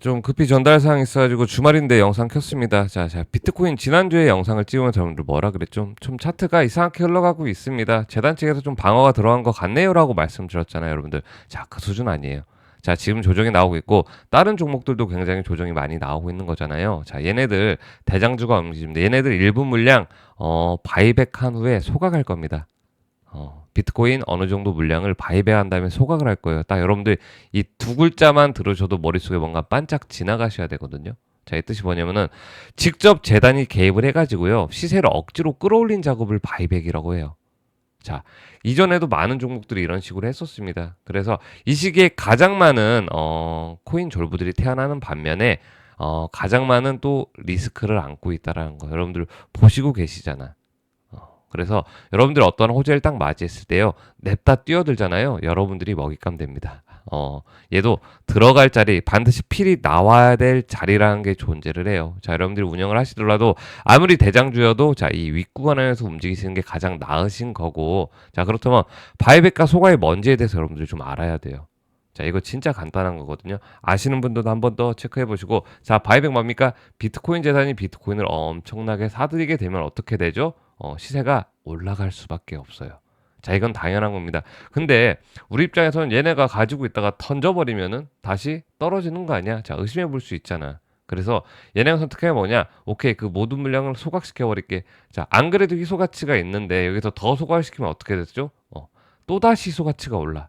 좀 급히 전달 사항 있어가지고 주말인데 영상 켰습니다. 자, 자 비트코인 지난주에 영상을 찍으면서 여러분들 뭐라 그랬죠? 좀 차트가 이상하게 흘러가고 있습니다. 재단 측에서 좀 방어가 들어간 것 같네요라고 말씀드렸잖아요, 여러분들. 자, 그 수준 아니에요. 자, 지금 조정이 나오고 있고 다른 종목들도 굉장히 조정이 많이 나오고 있는 거잖아요. 자, 얘네들 대장주가 움직입니다. 얘네들 일부 물량 어, 바이백한 후에 소각할 겁니다. 어, 비트코인 어느 정도 물량을 바이백한 다음에 소각을 할 거예요. 딱 여러분들 이 두 글자만 들으셔도 머릿속에 뭔가 반짝 지나가셔야 되거든요. 자, 이 뜻이 뭐냐면은 직접 재단이 개입을 해가지고요. 시세를 억지로 끌어올린 작업을 바이백이라고 해요. 자, 이전에도 많은 종목들이 이런 식으로 했었습니다. 그래서 이 시기에 가장 많은 어, 코인 졸부들이 태어나는 반면에 어, 가장 많은 또 리스크를 안고 있다라는 거 여러분들 보시고 계시잖아. 어, 그래서 여러분들 어떤 호재를 딱 맞이했을 때요, 냅다 뛰어들잖아요. 여러분들이 먹잇감 됩니다. 어, 얘도 들어갈 자리 반드시 필이 나와야 될 자리라는 게 존재를 해요. 자, 여러분들이 운영을 하시더라도 아무리 대장주여도 자, 이 윗구간에서 움직이시는 게 가장 나으신 거고, 자, 그렇다면 바이백과 소가의 뭔지에 대해서 여러분들이 좀 알아야 돼요. 자, 이거 진짜 간단한 거거든요. 아시는 분들도 한 번 더 체크해 보시고, 자, 바이백 뭡니까? 비트코인 재단이 비트코인을 엄청나게 사들이게 되면 어떻게 되죠? 어, 시세가 올라갈 수밖에 없어요. 자, 이건 당연한 겁니다. 근데 우리 입장에서는 얘네가 가지고 있다가 던져버리면은 다시 떨어지는 거 아니야? 자, 의심해 볼 수 있잖아. 그래서 얘네가 선택해 뭐냐? 오케이, 그 모든 물량을 소각시켜 버릴게. 자, 안 그래도 희소 가치가 있는데 여기서 더 소각시키면 어떻게 되죠? 어, 또 다시 희소 가치가 올라.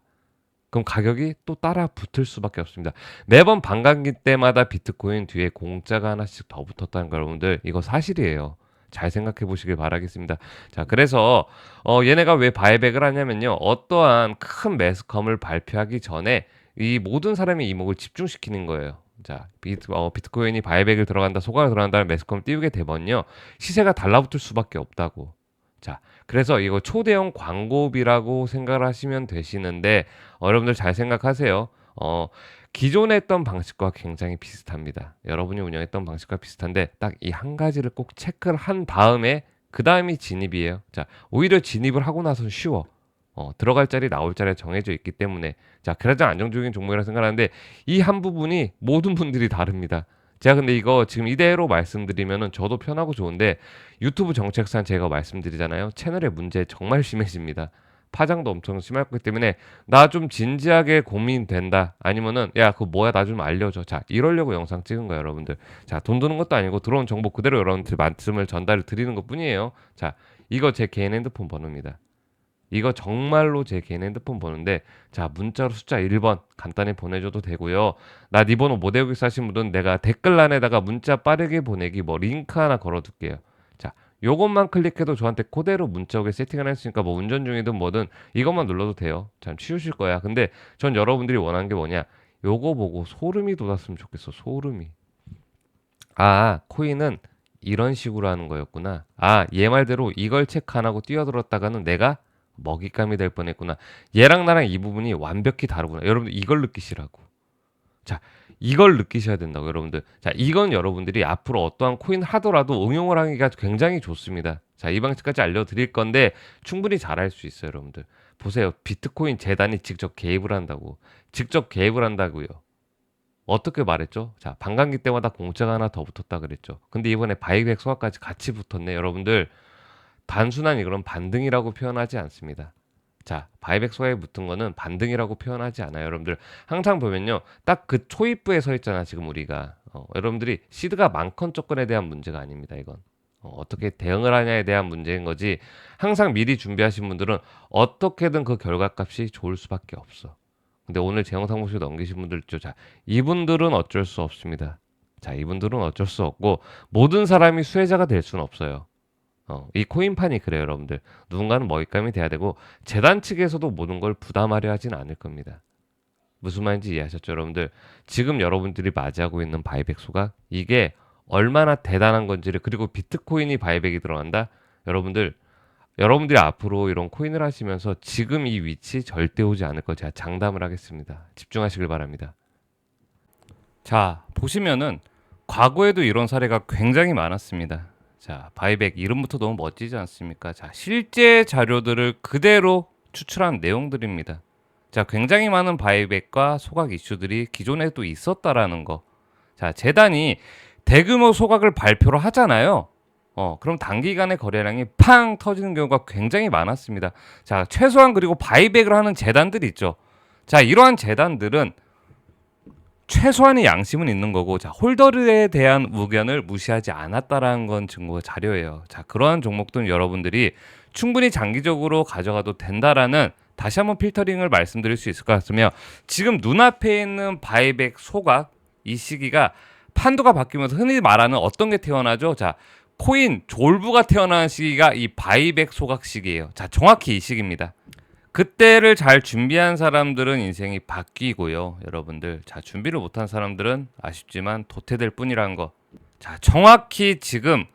그럼 가격이 또 따라 붙을 수밖에 없습니다. 매번 반감기 때마다 비트코인 뒤에 공짜가 하나씩 더 붙었다는 거 여러분들 이거 사실이에요. 잘 생각해 보시길 바라겠습니다. 자, 그래서 어, 얘네가 왜 바이백을 하냐면요. 어떠한 큰 매스컴을 발표하기 전에 이 모든 사람의 이목을 집중시키는 거예요. 자, 비트, 어, 비트코인이 바이백을 들어간다, 소각을 들어간다는 매스컴을 띄우게 되면요. 시세가 달라붙을 수밖에 없다고. 자, 그래서 이거 초대형 광고비라고 생각을 하시면 되시는데 어, 여러분들 잘 생각하세요. 어, 기존에 했던 방식과 굉장히 비슷합니다. 여러분이 운영했던 방식과 비슷한데 딱 이 한 가지를 꼭 체크를 한 다음에 그 다음이 진입이에요. 자, 오히려 진입을 하고 나서는 쉬워. 어, 들어갈 자리 나올 자리가 정해져 있기 때문에 자, 가장 안정적인 종목이라 생각하는데 이 한 부분이 모든 분들이 다릅니다. 제가 근데 이거 지금 이대로 말씀드리면은 저도 편하고 좋은데 유튜브 정책상 제가 말씀드리잖아요. 채널의 문제 정말 심해집니다. 파장도 엄청 심할 거기 때문에 나 좀 진지하게 고민된다. 아니면은 야 그거 뭐야? 나 좀 알려줘. 자 이러려고 영상 찍은 거예요 여러분들. 자 돈 드는 것도 아니고 들어온 정보 그대로 여러분들 말씀을 전달을 드리는 것 뿐이에요. 자 이거 제 개인 핸드폰 번호입니다. 이거 정말로 제 개인 핸드폰 번호인데 자 문자로 숫자 1번 간단히 보내줘도 되고요. 나 네 번호 못 외우겠어 하신 분은 내가 댓글란에다가 문자 빠르게 보내기 뭐 링크 하나 걸어둘게요. 자 요것만 클릭해도 저한테 그대로 문자 오게 세팅을 했으니까 뭐 운전 중이든 뭐든 이것만 눌러도 돼요 참 치우실 거야 근데 전 여러분들이 원하는 게 뭐냐 요거 보고 소름이 돋았으면 좋겠어 소름이 아 코인은 이런 식으로 하는 거였구나 아 얘 말대로 이걸 체크 안 하고 뛰어들었다가는 내가 먹잇감이 될 뻔했구나. 얘랑 나랑 이 부분이 완벽히 다르구나. 여러분들 이걸 느끼시라고. 자, 이걸 느끼셔야 된다고 여러분들. 자, 이건 여러분들이 앞으로 어떠한 코인 하더라도 응용을 하기가 굉장히 좋습니다. 자, 이 방식까지 알려드릴 건데 충분히 잘할 수 있어요, 여러분들. 보세요. 비트코인 재단이 직접 개입을 한다고. 직접 개입을 한다고요. 어떻게 말했죠? 자, 반감기 때마다 공짜가 하나 더 붙었다 그랬죠. 근데 이번에 바이백 소화까지 같이 붙었네. 여러분들 단순한 이거는 반등이라고 표현하지 않습니다. 자, 바이백 소에 붙은 거는 반등이라고 표현하지 않아요. 여러분들 항상 보면요. 딱 그 초입부에 서 있잖아, 지금 우리가. 어, 여러분들이 시드가 많건 조건에 대한 문제가 아닙니다, 이건. 어, 떻게 대응을 하냐에 대한 문제인 거지. 항상 미리 준비하신 분들은 어떻게든 그 결과값이 좋을 수밖에 없어. 근데 오늘 제 영상 보시고 넘기신 분들 있죠. 자, 이분들은 어쩔 수 없습니다. 자, 이분들은 어쩔 수 없고 모든 사람이 수혜자가 될 수는 없어요. 어, 이 코인판이 그래요, 여러분들. 누군가는 먹잇감이 돼야 되고 재단 측에서도 모든 걸 부담하려 하진 않을 겁니다. 무슨 말인지 이해하셨죠, 여러분들? 지금 여러분들이 맞이하고 있는 바이백 수가 이게 얼마나 대단한 건지를 그리고 비트코인이 바이백이 들어간다. 여러분들 여러분들이 앞으로 이런 코인을 하시면서 지금 이 위치 절대 오지 않을 거 제가 장담을 하겠습니다. 집중하시길 바랍니다. 자, 보시면은 과거에도 이런 사례가 굉장히 많았습니다. 자, 바이백 이름부터 너무 멋지지 않습니까? 자, 실제 자료들을 그대로 추출한 내용들입니다. 자, 굉장히 많은 바이백과 소각 이슈들이 기존에도 있었다라는 거. 자, 재단이 대규모 소각을 발표를 하잖아요. 어, 그럼 단기간에 거래량이 팡 터지는 경우가 굉장히 많았습니다. 자, 최소한 그리고 바이백을 하는 재단들이 있죠. 자, 이러한 재단들은 최소한의 양심은 있는 거고, 자, 홀더에 대한 의견을 무시하지 않았다라는 건 증거 자료예요. 자, 그러한 종목들은 여러분들이 충분히 장기적으로 가져가도 된다라는 다시 한번 필터링을 말씀드릴 수 있을 것 같으며 지금 눈앞에 있는 바이백 소각 이 시기가 판도가 바뀌면서 흔히 말하는 어떤 게 태어나죠? 자, 코인 졸부가 태어나는 시기가 이 바이백 소각 시기예요. 자, 정확히 이 시기입니다. 그때를 잘 준비한 사람들은 인생이 바뀌고요. 여러분들. 자, 준비를 못한 사람들은 아쉽지만 도태될 뿐이라는 거. 자, 정확히 지금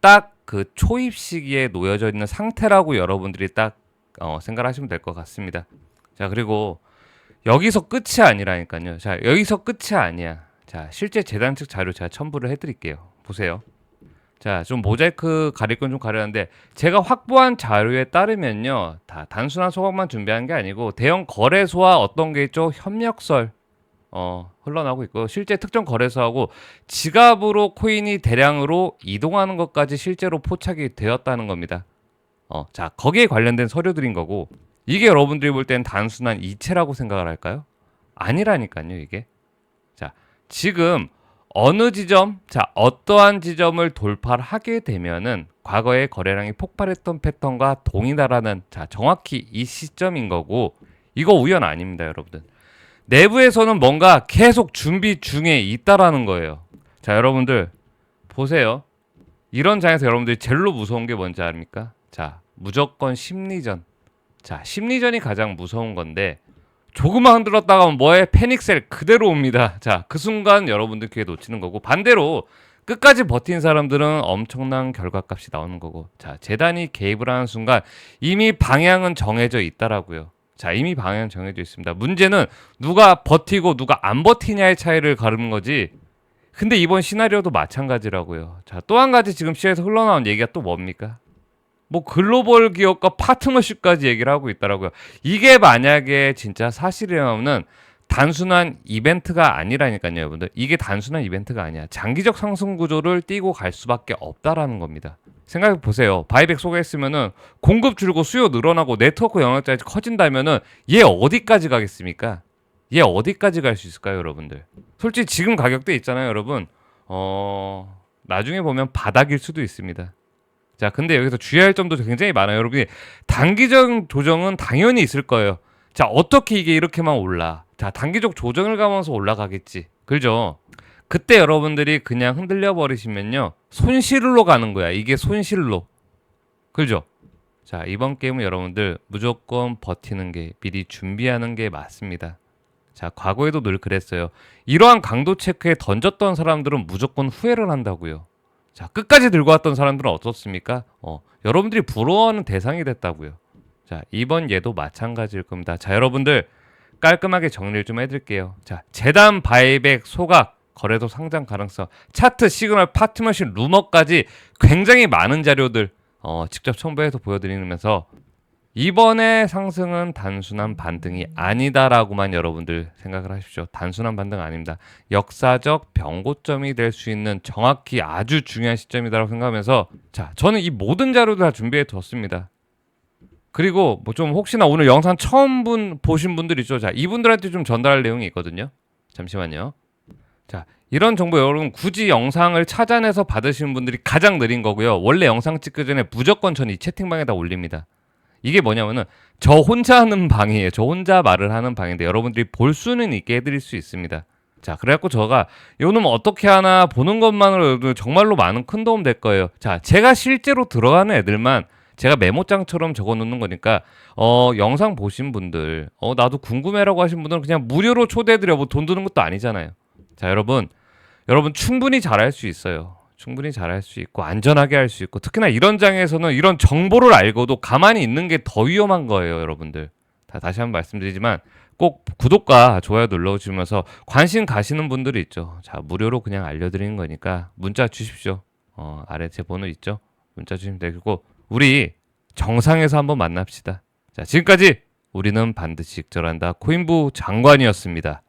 딱 그 초입 시기에 놓여져 있는 상태라고 여러분들이 딱 어, 생각하시면 될 것 같습니다. 자, 그리고 여기서 끝이 아니라니까요. 자, 여기서 끝이 아니야. 자, 실제 재단 측 자료 제가 첨부를 해드릴게요. 보세요. 자, 좀 모자이크 가릴 건 좀 가려는데 제가 확보한 자료에 따르면요, 다 단순한 소각만 준비한 게 아니고 대형 거래소와 어떤 게 있죠, 협력설 어, 흘러나오고 있고 실제 특정 거래소하고 지갑으로 코인이 대량으로 이동하는 것까지 실제로 포착이 되었다는 겁니다. 어, 자, 거기에 관련된 서류들인 거고 이게 여러분들이 볼 땐 단순한 이체라고 생각을 할까요? 아니라니까요, 이게. 자, 지금 어느 지점, 자, 어떠한 지점을 돌파를 하게 되면은 과거에 거래량이 폭발했던 패턴과 동일하다는 자, 정확히 이 시점인 거고 이거 우연 아닙니다, 여러분들. 내부에서는 뭔가 계속 준비 중에 있다라는 거예요. 자, 여러분들 보세요. 이런 장에서 여러분들이 제일로 무서운 게 뭔지 압니까? 자, 무조건 심리전. 자, 심리전이 가장 무서운 건데 조금만 흔들었다가 뭐해? 패닉셀 그대로 옵니다. 자, 그 순간 여러분들 귀에 놓치는 거고 반대로 끝까지 버틴 사람들은 엄청난 결과값이 나오는 거고 자, 재단이 개입을 하는 순간 이미 방향은 정해져 있다라고요. 자, 이미 방향은 정해져 있습니다. 문제는 누가 버티고 누가 안 버티냐의 차이를 가르는 거지. 근데 이번 시나리오도 마찬가지라고요. 자, 또 한 가지 지금 시에서 흘러나온 얘기가 또 뭡니까? 뭐 글로벌 기업과 파트너십까지 얘기를 하고 있더라고요. 이게 만약에 진짜 사실이라면 단순한 이벤트가 아니라니까요, 여러분들. 이게 단순한 이벤트가 아니야. 장기적 상승 구조를 띄고 갈 수밖에 없다라는 겁니다. 생각해 보세요. 바이백 소개했으면은 공급 줄고 수요 늘어나고 네트워크 영역까지 커진다면은 얘 어디까지 가겠습니까? 얘 어디까지 갈 수 있을까요, 여러분들? 솔직히 지금 가격대 있잖아요, 여러분. 어, 나중에 보면 바닥일 수도 있습니다. 자, 근데 여기서 주의할 점도 굉장히 많아요. 여러분이 단기적 조정은 당연히 있을 거예요. 자, 어떻게 이게 이렇게만 올라? 자, 단기적 조정을 가면서 올라가겠지. 그죠? 그때 여러분들이 그냥 흔들려 버리시면요. 손실로 가는 거야. 이게 손실로. 그죠? 자, 이번 게임은 여러분들 무조건 버티는 게 미리 준비하는 게 맞습니다. 자, 과거에도 늘 그랬어요. 이러한 강도 체크에 던졌던 사람들은 무조건 후회를 한다고요. 자, 끝까지 들고 왔던 사람들은 어떻습니까? 어, 여러분들이 부러워하는 대상이 됐다고요. 자, 이번 예도 마찬가지일 겁니다. 자, 여러분들 깔끔하게 정리를 좀 해드릴게요. 자, 재단 바이백 소각 거래소 상장 가능성 차트 시그널 파트너십 루머까지 굉장히 많은 자료들 어, 직접 첨부해서 보여드리면서 이번에 상승은 단순한 반등이 아니다라고만 여러분들 생각을 하십시오. 단순한 반등 아닙니다. 역사적 변고점이 될 수 있는 정확히 아주 중요한 시점이다라고 생각하면서 자, 저는 이 모든 자료들 다 준비해 뒀습니다. 그리고 뭐 좀 혹시나 오늘 영상 처음 분 보신 분들 있죠. 자, 이분들한테 좀 전달할 내용이 있거든요. 잠시만요. 자, 이런 정보 여러분 굳이 영상을 찾아내서 받으시는 분들이 가장 느린 거고요. 원래 영상 찍기 전에 무조건 전 이 채팅방에다 올립니다. 이게 뭐냐면은 저 혼자 하는 방이에요. 저 혼자 말을 하는 방인데 여러분들이 볼 수는 있게 해드릴 수 있습니다. 자, 그래갖고 저가 요놈 어떻게 하나 보는 것만으로도 정말로 많은 큰 도움 될 거예요. 자, 제가 실제로 들어가는 애들만 제가 메모장처럼 적어 놓는 거니까 어 영상 보신 분들 어 나도 궁금해라고 하신 분들은 그냥 무료로 초대해 드려 뭐 돈 드는 것도 아니잖아요. 자 여러분 여러분 충분히 잘할 수 있어요. 충분히 잘할 수 있고 안전하게 할 수 있고 특히나 이런 장에서는 이런 정보를 알고도 가만히 있는 게 더 위험한 거예요, 여러분들. 다 다시 한번 말씀드리지만 꼭 구독과 좋아요 눌러주면서 관심 가시는 분들이 있죠. 자 무료로 그냥 알려드리는 거니까 문자 주십시오. 어, 아래 제 번호 있죠. 문자 주시면 되고 우리 정상에서 한번 만납시다. 자 지금까지 우리는 반드시 익절한다 코인부 장관이었습니다.